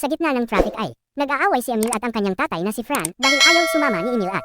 Sa gitna ng traffic ay, nag-aaway si Emil at ang kanyang tatay na si Fran dahil ayaw sumama ni Emil at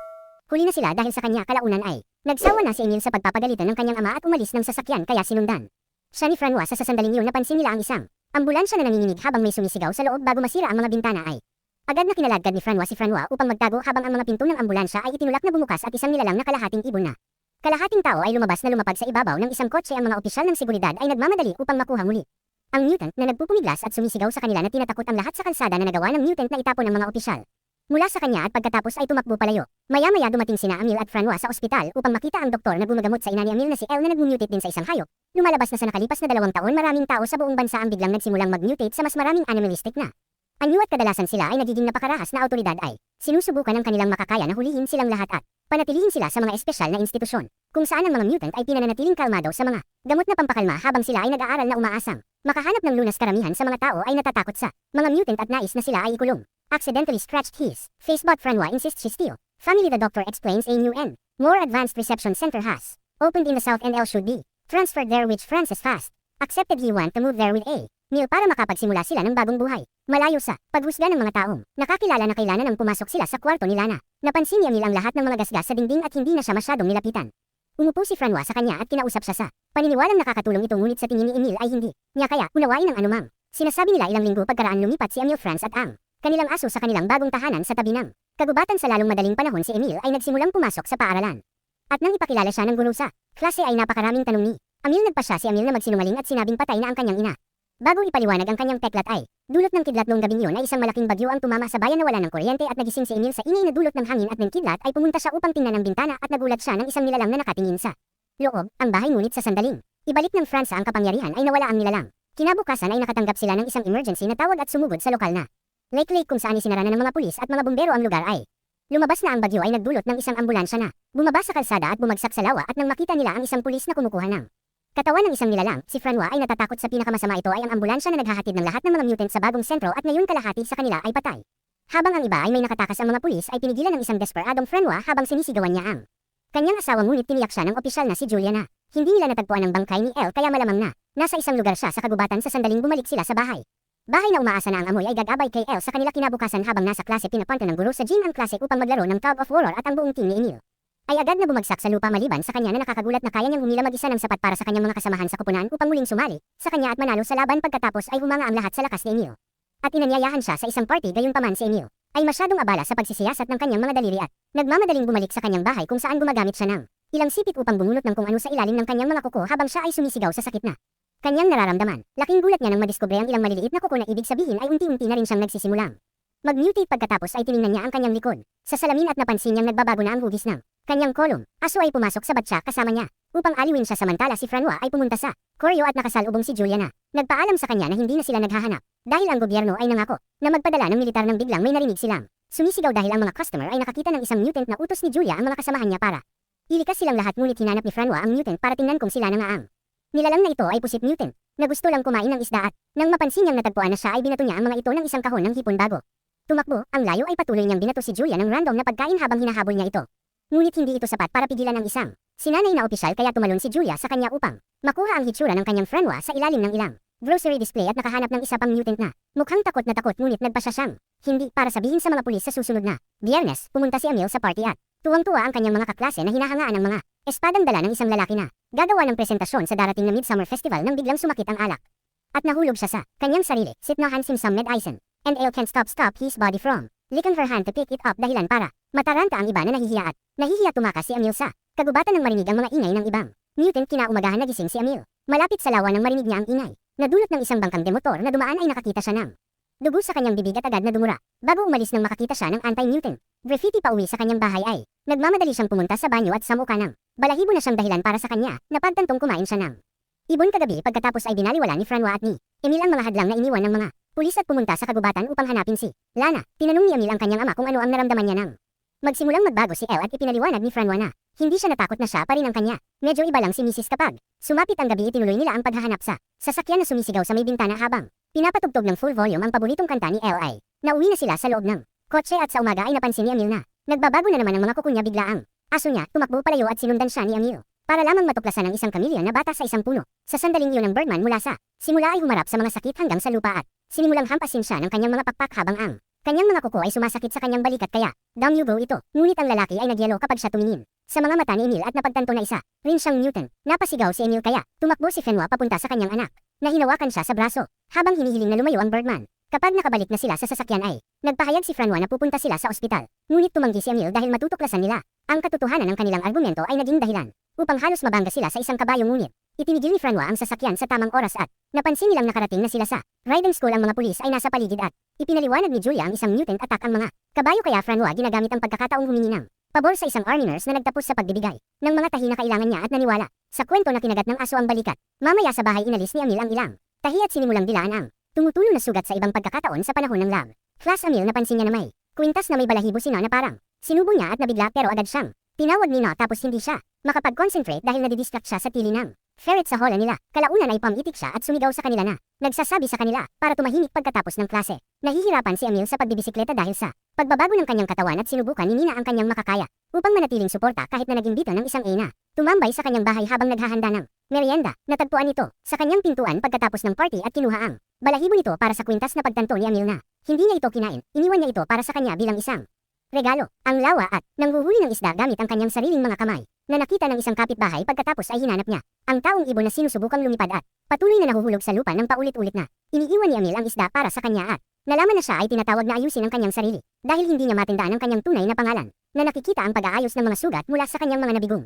huli na sila dahil sa kanya kalaunan ay, nagsawa na si Emil sa pagpapagalitan ng kanyang ama at umalis ng sasakyan kaya sinundan. Siya ni Francois sa sasandaling yun napansin nila ang isang ambulansya na nanginginig habang may sumisigaw sa loob bago masira ang mga bintana ay. Agad na kinaladkad ni Francois si Francois upang magtago habang ang mga pinto ng ambulansya ay itinulak na bumukas at isang nilalang na kalahating ibon na. Kalahating tao ay lumabas na lumapag sa ibabaw ng isang kotse ang mga opisyal ng seguridad ay nagmamadali upang makuha muli. Ang mutant na nagpupumiglas at sumisigaw sa kanila na tinatakot ang lahat sa kalsada na nagawa ng mutant na itapon ng mga opisyal. Mula sa kanya at pagkatapos ay tumakbo palayo. Maya-maya dumating sina Amil at Francois sa ospital upang makita ang doktor na gumagamot sa ina ni Amil na si El na nagmutate din sa isang hayop. Lumalabas na sa nakalipas na dalawang taon maraming tao sa buong bansa ang biglang nagsimulang magmutate sa mas maraming animalistic na. Anyo at kadalasan sila ay nagiging napakarahas na autoridad ay sinusubukan ng kanilang makakaya na hulihin silang lahat at panatilihin sila sa mga espesyal na institusyon kung saan ang mga mutant ay pinananatiling kalmado sa mga gamot na pampakalma habang sila ay nag-aaral na umaasang makahanap ng lunas karamihan sa mga tao ay natatakot sa mga mutant at nais na sila ay ikulong. Accidentally scratched his face but Francois insists she still. Family the doctor explains a new and more advanced reception center has opened in the south and L should be transferred there which Francis fast accepted he want to move there with a meal para makapagsimula sila ng bagong buhay. Malayo sa paghusga ng mga taong nakakilala na kailangan ang pumasok sila sa kwarto ni Lana. Napansin ni Emil ang lahat ng mga gasgas sa dingding at hindi na siya masyadong nilapitan. Umupo si Francois sa kanya at kinausap siya sa paniniwalang nakakatulong ito ngunit sa tingin ni Emil ay hindi niya kaya unawain ang anumang. Sinasabi nila ilang linggo pagkaraan lumipat si Emil France at ang kanilang aso sa kanilang bagong tahanan sa tabi ng kagubatan sa lalong madaling panahon si Emil ay nagsimulang pumasok sa paaralan. At nang ipakilala siya ng guro sa klase ay napakaraming tanong ni Emil nagpa siya si Emil na magsinungaling at sinabing patay na ang kanyang ina. Bago ipaliwanag ang kanyang teklat ay, dulot ng kidlat noong gabing yun ay isang malaking bagyo ang tumama sa bayan na wala ng kuryente at nagising si Emil sa ingay na dulot ng hangin at ng kidlat ay pumunta siya upang tingnan ang bintana at nagulat siya ng isang nilalang na nakatingin sa loob, ang bahay ngunit sa sandaling. Ibalik ng Fransa ang kapangyarihan ay nawala ang nilalang. Kinabukasan ay nakatanggap sila ng isang emergency na tawag at sumugod sa lokal na lake lake kung saan isinara na ng mga pulis at mga bumbero ang lugar ay. Lumabas na ang bagyo ay nagdulot ng isang ambulansya na bumaba sa kalsada at bumagsak sa lawa at nang makita nila ang isang pulis na kumukuha ng Katawan ng isang nilalang, si Francois ay natatakot sa pinakamasama ito ay ang ambulansya na naghahatid ng lahat ng mga mutant sa bagong sentro at ngayon kalahati sa kanila ay patay. Habang ang iba ay may nakatakas ang mga pulis ay pinigilan ng isang desperadong Francois habang sinisigawan niya ang kanyang asawa ngunit tiniyak siya ng opisyal na si Julia na hindi nila natagpuan ang bangkay ni El kaya malamang na nasa isang lugar siya sa kagubatan sa sandaling bumalik sila sa bahay. Bahay na umaasa na ang amoy ay gagabay kay El sa kanila kinabukasan habang nasa klase pinapunta ng guro sa gym ang klase upang maglaro ng Tug of War at ang buong team ni Emil ay agad na bumagsak sa lupa maliban sa kanya na nakakagulat na kaya niyang humila mag-isa ng sapat para sa kanyang mga kasamahan sa kupunan upang muling sumali sa kanya at manalo sa laban pagkatapos ay humanga ang lahat sa lakas ni Emil. At inanyayahan siya sa isang party gayunpaman si Emil ay masyadong abala sa pagsisiyasat ng kanyang mga daliri at nagmamadaling bumalik sa kanyang bahay kung saan gumagamit siya ng ilang sipit upang bumunot ng kung ano sa ilalim ng kanyang mga kuko habang siya ay sumisigaw sa sakit na kanyang nararamdaman. Laking gulat niya nang madiskubre ang ilang maliliit na kuko na ibig sabihin ay unti-unti na rin siyang nagsisimulang. Mag-mutate pagkatapos ay tiningnan niya ang kanyang likod. Sa salamin at napansin niyang nagbabago na ang hugis ng kanyang kolom. Aso ay pumasok sa batsa kasama niya. Upang aliwin siya samantala si Francois ay pumunta sa Koryo at nakasalubong si Julia na nagpaalam sa kanya na hindi na sila naghahanap dahil ang gobyerno ay nangako na magpadala ng militar ng biglang may narinig silang sumisigaw dahil ang mga customer ay nakakita ng isang mutant na utos ni Julia ang mga kasamahan niya para ilikas silang lahat ngunit hinanap ni Francois ang mutant para tingnan kung sila na nga ang nilalang na ito ay pusit mutant na gusto lang kumain ng isda at nang mapansin niyang natagpuan na siya ay binato niya ang mga ito ng isang kahon ng hipon bago Tumakbo, ang layo ay patuloy niyang binato si Julia ng random na pagkain habang hinahabol niya ito. Ngunit hindi ito sapat para pigilan ang isang. Sinanay na opisyal kaya tumalon si Julia sa kanya upang makuha ang hitsura ng kanyang Francois sa ilalim ng ilang grocery display at nakahanap ng isa pang mutant na. Mukhang takot na takot ngunit nagpa siya siyang hindi para sabihin sa mga pulis sa susunod na biyernes pumunta si Emil sa party at tuwang-tuwa ang kanyang mga kaklase na hinahangaan ng mga espadang dala ng isang lalaki na gagawa ng presentasyon sa darating na Midsummer Festival nang biglang sumakit ang alak. At nahulog siya sa kanyang sarili, sit na Hansim some med Eisen, and Ale can't stop stop his body from. Licking her hand to pick it up dahilan para mataranta ang iba na nahihiya at nahihiya tumakas si Emil sa kagubatan ng marinig ang mga ingay ng ibang mutant kinaumagahan nagising si Emil. Malapit sa lawa nang marinig niya ang ingay. Nadulot ng isang bangkang demotor na dumaan ay nakakita siya ng dugo sa kanyang bibig at agad na dumura. Bago umalis nang makakita siya ng anti-mutant, graffiti pa uwi sa kanyang bahay ay nagmamadali siyang pumunta sa banyo at samuka ng balahibo na siyang dahilan para sa kanya na pagtantong kumain siya ng ibon kagabi pagkatapos ay binaliwala ni Francois at ni Emil ang mga hadlang na iniwan ng mga pulis at pumunta sa kagubatan upang hanapin si Lana. Tinanong ni Emil ang kanyang ama kung ano ang naramdaman niya nang magsimulang magbago si El at ipinaliwanag ni Francois na hindi siya natakot na siya pa rin ang kanya. Medyo iba lang si Mrs. kapag sumapit ang gabi itinuloy nila ang paghahanap sa sasakyan na sumisigaw sa may bintana habang pinapatugtog ng full volume ang paboritong kanta ni ay nauwi na sila sa loob ng kotse at sa umaga ay napansin ni Emil na nagbabago na naman ang mga kuko niya bigla ang aso niya tumakbo palayo at sinundan siya ni Emil para lamang matuklasan ng isang kamilya na bata sa isang puno. Sa sandaling iyon ng Birdman mula sa simula ay humarap sa mga sakit hanggang sa lupa at sinimulang hampasin siya ng kanyang mga pakpak habang ang kanyang mga kuko ay sumasakit sa kanyang balikat kaya, down you go ito. Ngunit ang lalaki ay nagyelo kapag siya tumingin. Sa mga mata ni Emil at napagtanto na isa, rin siyang mutant. Napasigaw si Emil kaya, tumakbo si Fenwa papunta sa kanyang anak, na hinawakan siya sa braso, habang hinihiling na lumayo ang Birdman. Kapag nakabalik na sila sa sasakyan ay, nagpahayag si Franwa na pupunta sila sa ospital. Ngunit tumanggi si Emil dahil matutuklasan nila. Ang katotohanan ng kanilang argumento ay naging dahilan upang halos mabangga sila sa isang kabayong ngunit. Itinigil ni Franwa ang sasakyan sa tamang oras at napansin nilang nakarating na sila sa riding school ang mga pulis ay nasa paligid at ipinaliwanag ni Julia ang isang mutant attack ang mga kabayo kaya Franwa ginagamit ang pagkakataong humingi ng pabor sa isang army nurse na nagtapos sa pagbibigay ng mga tahi na kailangan niya at naniwala sa kwento na kinagat ng aso ang balikat. Mamaya sa bahay inalis ni Emil ang ilang tahi at sinimulang dilaan ang tumutulo na sugat sa ibang pagkakataon sa panahon ng lab. Class Emil napansin niya na may kwintas na may balahibo si Na na parang sinubo niya at nabigla pero agad siyang tinawag ni Na tapos hindi siya makapag-concentrate dahil nadidistract siya sa tili ng ferret sa hola nila. Kalaunan ay pamitik siya at sumigaw sa kanila na nagsasabi sa kanila para tumahimik pagkatapos ng klase. Nahihirapan si Emil sa pagbibisikleta dahil sa pagbabago ng kanyang katawan at sinubukan ni Nina ang kanyang makakaya upang manatiling suporta kahit na naging bito ng isang ina. Tumambay sa kanyang bahay habang naghahanda ng merienda. Natagpuan ito sa kanyang pintuan pagkatapos ng party at kinuha ang balahibo nito para sa kwintas na pagtanto ni Emil na hindi niya ito kinain. Iniwan niya ito para sa kanya bilang isang regalo, ang lawa at nanghuhuli ng isda gamit ang kanyang sariling mga kamay na nakita ng isang kapitbahay pagkatapos ay hinanap niya ang taong ibon na sinusubukang lumipad at patuloy na nahuhulog sa lupa ng paulit-ulit na iniiwan ni Emil ang isda para sa kanya at nalaman na siya ay tinatawag na ayusin ang kanyang sarili dahil hindi niya matindaan ang kanyang tunay na pangalan na nakikita ang pag-aayos ng mga sugat mula sa kanyang mga nabigong.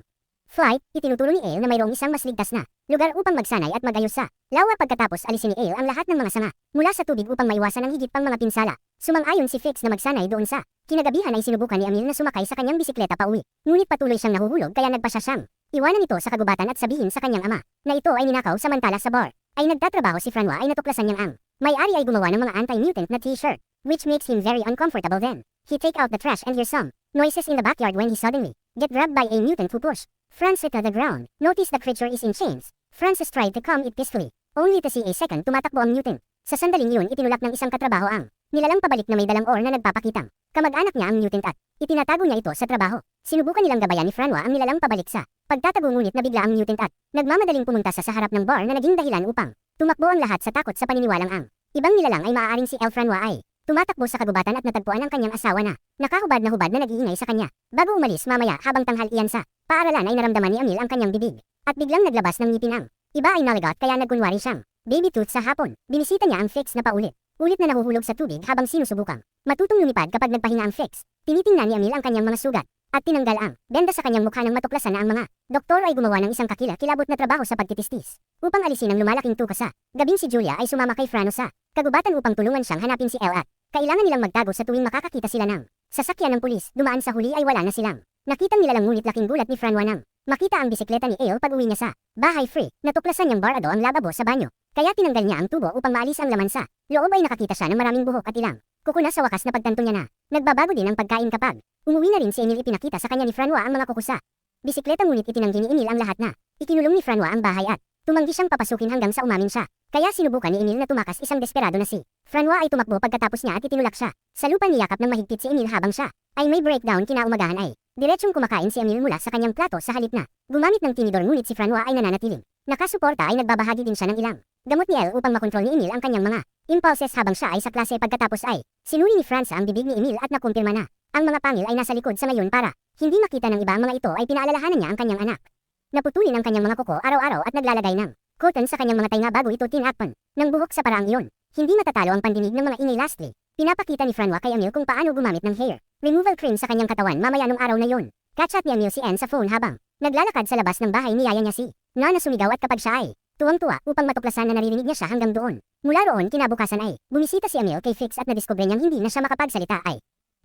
Flight, itinuturo ni Ale na mayroong isang mas ligtas na lugar upang magsanay at magayos sa lawa pagkatapos alisin ni Ale ang lahat ng mga sanga mula sa tubig upang maiwasan ang higit pang mga pinsala. Sumang-ayon si Fix na magsanay doon sa kinagabihan ay sinubukan ni Emil na sumakay sa kanyang bisikleta pa uwi. Ngunit patuloy siyang nahuhulog kaya nagpa siya siyang iwanan ito sa kagubatan at sabihin sa kanyang ama na ito ay ninakaw samantala sa bar. Ay nagtatrabaho si Franwa ay natuklasan niyang ang may-ari ay gumawa ng mga anti-mutant na t-shirt which makes him very uncomfortable then. He take out the trash and hear some noises in the backyard when he suddenly get grabbed by a mutant who push Franz to the ground. Notice the creature is in chains. Francis tried to calm it peacefully. Only to see a second tumatakbo ang mutant. Sa sandaling yun itinulak ng isang katrabaho ang nilalang pabalik na may dalang or na nagpapakitang. Kamag-anak niya ang mutant at itinatago niya ito sa trabaho. Sinubukan nilang gabayan ni Franwa ang nilalang pabalik sa pagtatago ngunit nabigla ang mutant at nagmamadaling pumunta sa sa harap ng bar na naging dahilan upang tumakbo ang lahat sa takot sa paniniwalang ang ibang nilalang ay maaaring si El Franwa ay tumatakbo sa kagubatan at natagpuan ang kanyang asawa na nakahubad na hubad na nag-iingay sa kanya. Bago umalis mamaya habang tanghal iyan sa paaralan ay naramdaman ni Emil ang kanyang bibig at biglang naglabas ng ngipin ang iba ay naligot kaya nagkunwari siyang baby tooth sa hapon. Binisita niya ang fix na paulit. Ulit na nahuhulog sa tubig habang sinusubukang matutong lumipad kapag nagpahinga ang fix. Tinitingnan ni Emil ang kanyang mga sugat at tinanggal ang benda sa kanyang mukha nang matuklasan na ang mga doktor ay gumawa ng isang kakila-kilabot na trabaho sa pagtitistis. Upang alisin ang lumalaking tuka sa gabing si Julia ay sumama kay Frano sa kagubatan upang tulungan siyang hanapin si El at kailangan nilang magtago sa tuwing makakakita sila ng sasakyan ng pulis. Dumaan sa huli ay wala na silang. Nakitang nilalang ngunit laking gulat ni Franwa nang makita ang bisikleta ni Ale pag uwi niya sa bahay free. Natuklasan niyang barado ang lababo sa banyo. Kaya tinanggal niya ang tubo upang maalis ang laman sa loob ay nakakita siya ng maraming buhok at ilang kukuna sa wakas na pagtanto niya na nagbabago din ang pagkain kapag umuwi na rin si Emil ipinakita sa kanya ni Franwa ang mga kukusa. Bisikleta ngunit itinanggi ni Emil ang lahat na ikinulong ni Franwa ang bahay at tumanggi siyang papasukin hanggang sa umamin siya. Kaya sinubukan ni Emil na tumakas isang desperado na si Franwa ay tumakbo pagkatapos niya at itinulak siya. Sa lupa niyakap ng mahigpit si Emil habang siya ay may breakdown kinaumagahan ay diretsong kumakain si Emil mula sa kanyang plato sa halip na gumamit ng tinidor ngunit si Franwa ay nananatiling. Nakasuporta ay nagbabahagi din siya ng ilang gamot ni El upang makontrol ni Emil ang kanyang mga impulses habang siya ay sa klase pagkatapos ay sinuri ni Franza ang bibig ni Emil at nakumpirma na ang mga pangil ay nasa likod sa ngayon para hindi makita ng iba ang mga ito ay pinaalalahanan niya ang kanyang anak. Naputulin ang kanyang mga kuko araw-araw at naglalagay ng cotton sa kanyang mga tainga bago ito tinakpan ng buhok sa paraang iyon. Hindi matatalo ang pandinig ng mga ingay lastly. Pinapakita ni Franwa kay Emil kung paano gumamit ng hair removal cream sa kanyang katawan mamaya nung araw na yon. Kachat ni Emil si Anne sa phone habang naglalakad sa labas ng bahay ni yaya niya si Nana sumigaw at kapag siya ay tuwang-tuwa upang matuklasan na naririnig niya siya hanggang doon. Mula roon kinabukasan ay bumisita si Emil kay Fix at nadiskubre niyang hindi na siya makapagsalita ay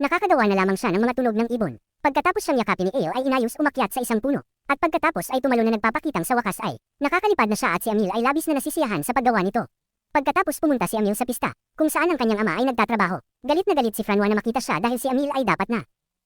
nakakagawa na lamang siya ng mga tunog ng ibon. Pagkatapos siyang yakapin ni Ale ay inayos umakyat sa isang puno. At pagkatapos ay tumalo na nagpapakitang sa wakas ay nakakalipad na siya at si Emil ay labis na nasisiyahan sa paggawa nito. Pagkatapos pumunta si Emil sa pista, kung saan ang kanyang ama ay nagtatrabaho. Galit na galit si Franwa na makita siya dahil si Emil ay dapat na.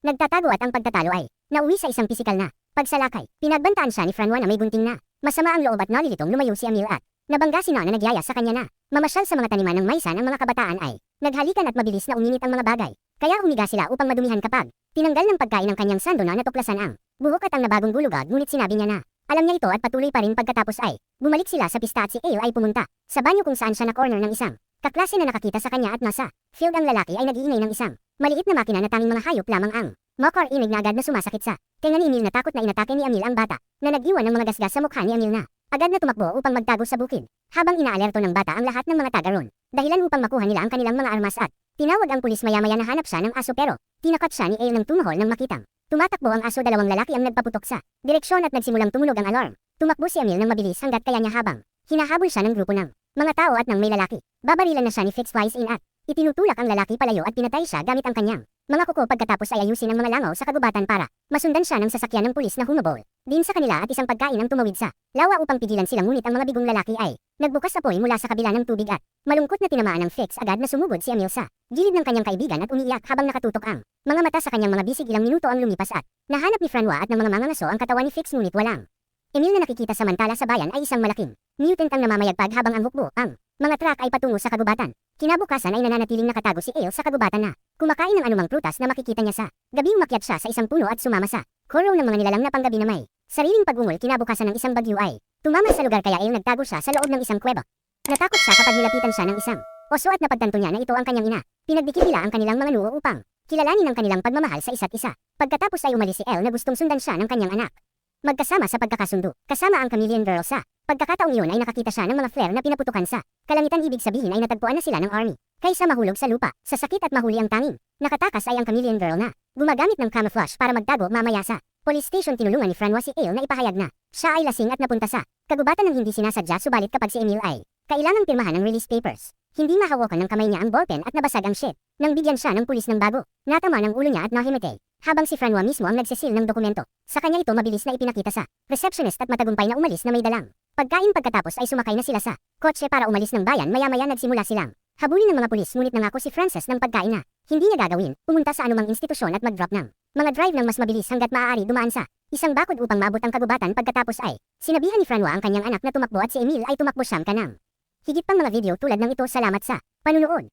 Nagtatago at ang pagtatalo ay nauwi sa isang pisikal na pagsalakay. Pinagbantaan siya ni Franwa na may gunting na masama ang loob at nalilitong lumayo si Emil at nabangga si Nana na nagyaya sa kanya na mamasyal sa mga taniman ng maysan ang mga kabataan ay naghalikan at mabilis na uminit ang mga bagay. Kaya humiga sila upang madumihan kapag tinanggal ng pagkain ng kanyang sando na natuklasan ang buhok at ang nabagong gulugag ngunit sinabi niya na alam niya ito at patuloy pa rin pagkatapos ay bumalik sila sa pista at si Ale ay pumunta sa banyo kung saan siya na corner ng isang Kaklase na nakakita sa kanya at nasa field ang lalaki ay nag-iingay ng isang maliit na makina na tanging mga hayop lamang ang Mokor inig na agad na sumasakit sa tenga ni Emil na takot na inatake ni Emil ang bata na nag-iwan ng mga gasgas sa mukha ni Emil na agad na tumakbo upang magtago sa bukid habang inaalerto ng bata ang lahat ng mga taga ron dahilan upang makuha nila ang kanilang mga armas at tinawag ang pulis maya-maya na hanap siya ng aso pero tinakat siya ni Ale ng tumahol ng makitang. Tumatakbo ang aso dalawang lalaki ang nagpaputok sa direksyon at nagsimulang tumunog ang alarm. Tumakbo si Emil ng mabilis hanggat kaya niya habang hinahabol siya ng grupo ng mga tao at ng may lalaki. Babarilan na siya ni Fix Wise in at itinutulak ang lalaki palayo at pinatay siya gamit ang kanyang mga kuko pagkatapos ay ayusin ang mga langaw sa kagubatan para masundan siya ng sasakyan ng pulis na humabol din sa kanila at isang pagkain ang tumawid sa lawa upang pigilan sila ngunit ang mga bigong lalaki ay nagbukas apoy mula sa kabila ng tubig at malungkot na tinamaan ng Fix agad na sumugod si Emil sa gilid ng kanyang kaibigan at umiiyak habang nakatutok ang mga mata sa kanyang mga bisig. Ilang minuto ang lumipas at nahanap ni Franwa at ng mga mangangaso ang katawan ni Fix ngunit walang Emil na nakikita samantala sa bayan ay isang malaking mutant ang namamayagpag habang ang hukbo ang mga truck ay patungo sa kagubatan. Kinabukasan ay nananatiling nakatago si Ale sa kagubatan na kumakain ng anumang prutas na makikita niya sa gabi umakyat siya sa isang puno at sumama sa koro ng mga nilalang na panggabi na may sariling pag-ungol kinabukasan ng isang bagyo ay tumama sa lugar kaya Ale nagtago siya sa loob ng isang kuweba. Natakot siya kapag nilapitan siya ng isang oso at napagtanto niya na ito ang kanyang ina. Pinagdikit nila ang kanilang mga noo upang kilalanin ang kanilang pagmamahal sa isa't isa. Pagkatapos ay umalis si Elle na gustong sundan siya ng kanyang anak. Magkasama sa pagkakasundo, kasama ang chameleon girl sa pagkakataong iyon ay nakakita siya ng mga flare na pinaputukan sa kalangitan ibig sabihin ay natagpuan na sila ng army. Kaysa mahulog sa lupa, sa sakit at mahuli ang tanging. Nakatakas ay ang chameleon girl na gumagamit ng camouflage para magtago mamaya sa police station tinulungan ni Francois si Ale na ipahayag na siya ay lasing at napunta sa kagubatan ng hindi sinasadya subalit kapag si Emil ay kailangang pirmahan ng release papers. Hindi mahawakan ng kamay niya ang ballpen at nabasag ang sheet. Nang bigyan siya ng pulis ng bago, natama ng ulo niya at nahimete. Habang si Francois mismo ang nagsisil ng dokumento, sa kanya ito mabilis na ipinakita sa receptionist at matagumpay na umalis na may dalang. Pagkain pagkatapos ay sumakay na sila sa kotse para umalis ng bayan maya-maya nagsimula silang habulin ng mga pulis ngunit nangako si Frances ng pagkain na hindi niya gagawin, pumunta sa anumang institusyon at mag-drop ng mga drive ng mas mabilis hanggat maaari dumaan sa isang bakod upang maabot ang kagubatan pagkatapos ay sinabihan ni Francois ang kanyang anak na tumakbo at si Emil ay tumakbo siyam ka ng. Higit pang mga video tulad ng ito salamat sa panunood.